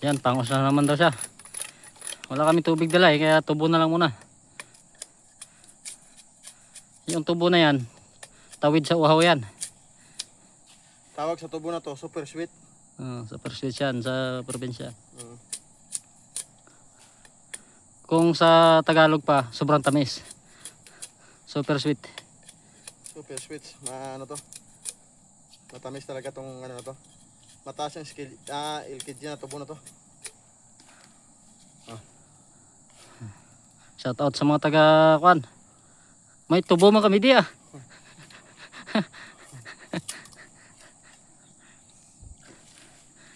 Yan, pangos na naman daw siya. Wala kami tubig dala eh, kaya tubo na lang muna. Yung tubo na yan, tawid sa uhaw yan. Tawag sa tubo na to, super sweet. Uh, sa Persisyan, sa probinsya. Mm. Kung sa Tagalog pa, sobrang tamis. Super sweet. Super sweet. Ma, ano to? Matamis talaga tong ano na to. Mataas yung skill, ah, LKG na tubo na to. Shout out sa mga taga kwan. May tubo man kami di ah.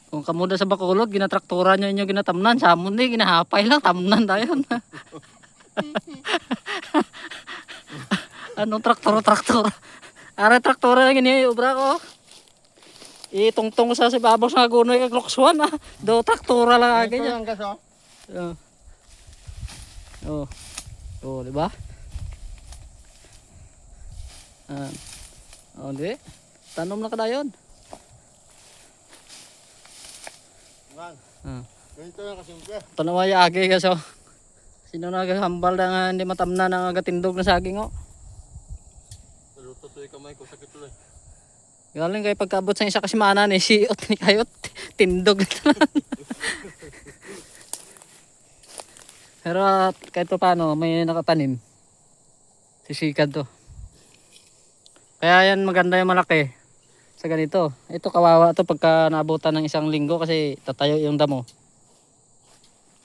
Kung kamuda sa Bacolod, ginatraktura nyo inyo ginatamnan. Sa amon di, ginahapay lang, tamnan tayo. Anong traktor, traktor? Ara traktor lang ini ubra ko. Itungtong sa si babos nga gunoy kag lukswan ah. Do traktora lang agad Ito niya. yung gas oh. Oh. Oh. Di ba? Ah. Oh, di. Tanom na kadayon. Man, Ah. ganito yung kasimple. Tanawa ya agi kaso. Sino na hambal na nga hindi matamna na nga gatindog na saging oh. Naluto to yung kamay ko, sakit tuloy. Galing kay pagkaabot sa isa kasi mana ni siot ni kayot tindog na. Pero kahit pa paano may nakatanim. Sisikad to. Kaya yan maganda yung malaki sa ganito. Ito kawawa to pagka naabutan ng isang linggo kasi tatayo yung damo.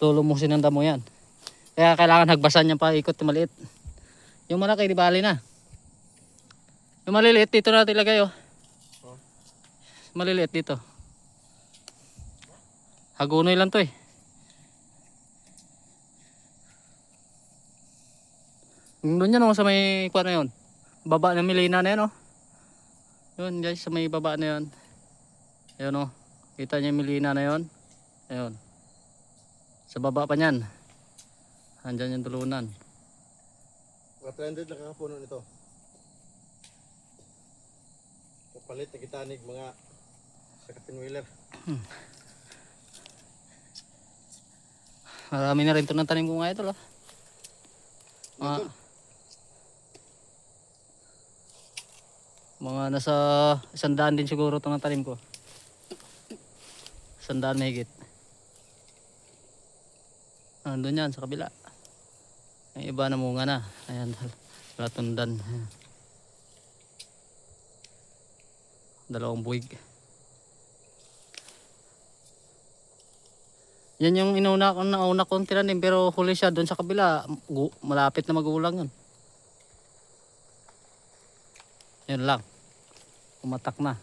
Lulumusin ng damo yan. Kaya kailangan hagbasan niya pa ikot yung maliit. Yung malaki di bali na. Yung maliliit dito natin ilagay oh. Maliliit dito. Hagunoy lang to eh. Doon yan oh, sa may kuha na yun. Baba ng Milena na yan oh. Yun guys, sa may baba na yun. Ayun oh. Kita niyo yung Milena na yun. Ayun. Sa baba pa niyan. Andyan yung tulunan. Mga 300 lang kakapuno nito. Kapalit na kitanig mga sa kapinwheeler. Marami na rin ito ng tanim ko nga ito. Oh. Mga, mga nasa isang daan din siguro itong tanim ko. Isang daan mahigit. Andun yan sa kabila. Yung iba na munga na. Ayan, latundan. Dalawang buwig. Yan yung inuna ko nauna kong tinanim pero huli siya doon sa kabila. Malapit na magulang yun. Yun lang. Umatak na.